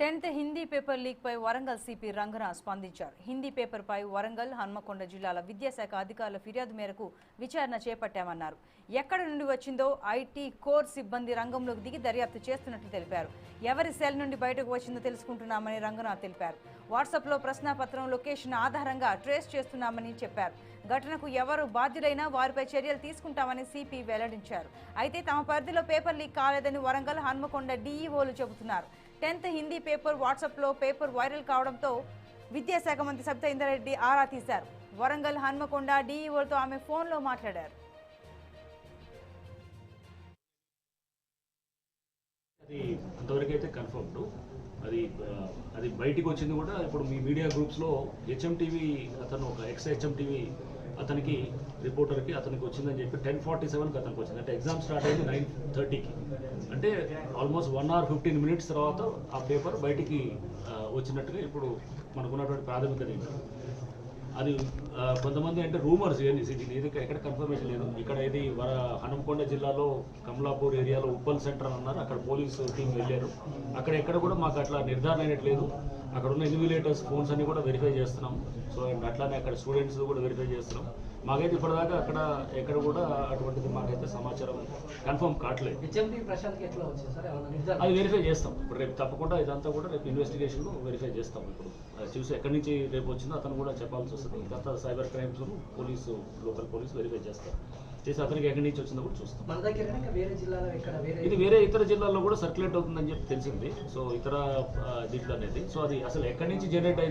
Tenth Hindi paper లీక్పై Warangal CP Rangana స్పందించారు. Hindi paper పై వరంగల్ హన్మకొండ జిల్లాల విద్యాశాఖ అధికారుల ఫిర్యాదు మేరకు విచారణ చేపట్టామన్నారు. ఎక్కడి నుండి వచ్చిందో ఐటీ కోర్ సిబ్బంది రంగంలోకి దిగి దర్యాప్తు చేస్తున్నట్లు తెలిపారు. ఎవరి సెల్ నుండి బయటకు వచ్చిందో తెలుసుకుంటున్నామని రంగనాథ్ తెలిపారు. వాట్సాప్లో ప్రశ్నాపత్రం లొకేషన్ ఆధారంగా ట్రేస్ చేస్తున్నామని చెప్పారు. ఘటనకు ఎవరు బాధ్యులైనా వారిపై చర్యలు తీసుకుంటామని సిపి వెల్లడించారు. అయితే తమ పరిధిలో పేపర్ లీక్ కాలేదని వరంగల్ హన్మకొండ డీఈఓలు చెబుతున్నారు. టెన్త్ హిందీ పేపర్ వాట్సాప్లో పేపర్ వైరల్ కావడంతో విద్యాశాఖ మంత్రి సబితా ఇంద్రారెడ్డి ఆరా తీశారు. వరంగల్ హన్మకొండ డీఈఓలతో ఆమె ఫోన్లో మాట్లాడారు. అది కన్ఫర్మ్డ్ అది అది బయటికి వచ్చింది కూడా ఇప్పుడు మీ మీడియా గ్రూప్స్లో హెచ్ఎం టీవీ అతను ఒక ఎక్స్ హెచ్ఎం టీవీ అతనికి రిపోర్టర్కి అతనికి వచ్చిందని చెప్పి టెన్ ఫార్టీ సెవెన్కి అతనికి వచ్చింది. అంటే ఎగ్జామ్ స్టార్ట్ అయింది నైన్ థర్టీకి అంటే almost one hour fifteen minutes తర్వాత ఆ పేపర్ బయటికి వచ్చినట్టుగా ఇప్పుడు మనకున్నటువంటి ప్రాథమిక అది కొంతమంది అంటే రూమర్స్ ఇవన్నీ ఇది ఎక్కడ కన్ఫర్మేషన్ లేదు. ఇక్కడ ఇది వర హనంకొండ జిల్లాలో కమలాపూర్ ఏరియాలో ఉప్పల్ సెంటర్ అని అన్నారు అక్కడ పోలీసు టీం వెళ్ళారు. అక్కడ ఎక్కడ కూడా మాకు అట్లా నిర్ధారణ అయినట్లేదు. అక్కడ ఉన్న ఇన్విలేటర్స్ ఫోన్స్ అన్ని కూడా వెరిఫై చేస్తున్నాం. సో అండ్ అట్లానే అక్కడ స్టూడెంట్స్ కూడా వెరిఫై చేస్తున్నాం. మాకైతే ఇప్పటిదాకా అక్కడ ఎక్కడ కూడా అటువంటిది మాకైతే సమాచారం కన్ఫర్మ్ కావట్లేదు. అది వెరిఫై చేస్తాం. ఇప్పుడు రేపు తప్పకుండా ఇదంతా కూడా రేపు ఇన్వెస్టిగేషన్లో వెరిఫై చేస్తాం. ఇప్పుడు అది చూసి ఎక్కడి నుంచి రేపు వచ్చిందో అతను కూడా చెప్పాల్సి వస్తుంది. ఇదంతా cyber crimes police local police verify చేస్తారు. చేసి అతనికి ఎక్కడి నుంచి వచ్చిందో కూడా చూస్తాం. మన దగ్గర వేరే జిల్లాలో ఇక్కడ వేరే ఇది వేరే ఇతర జిల్లాల్లో కూడా సర్క్యులేట్ అవుతుందని చెప్పి తెలిసింది. సో ఇతర దీంట్లో అనేది సో అది అసలు ఎక్కడి నుంచి జనరేట్ అయింది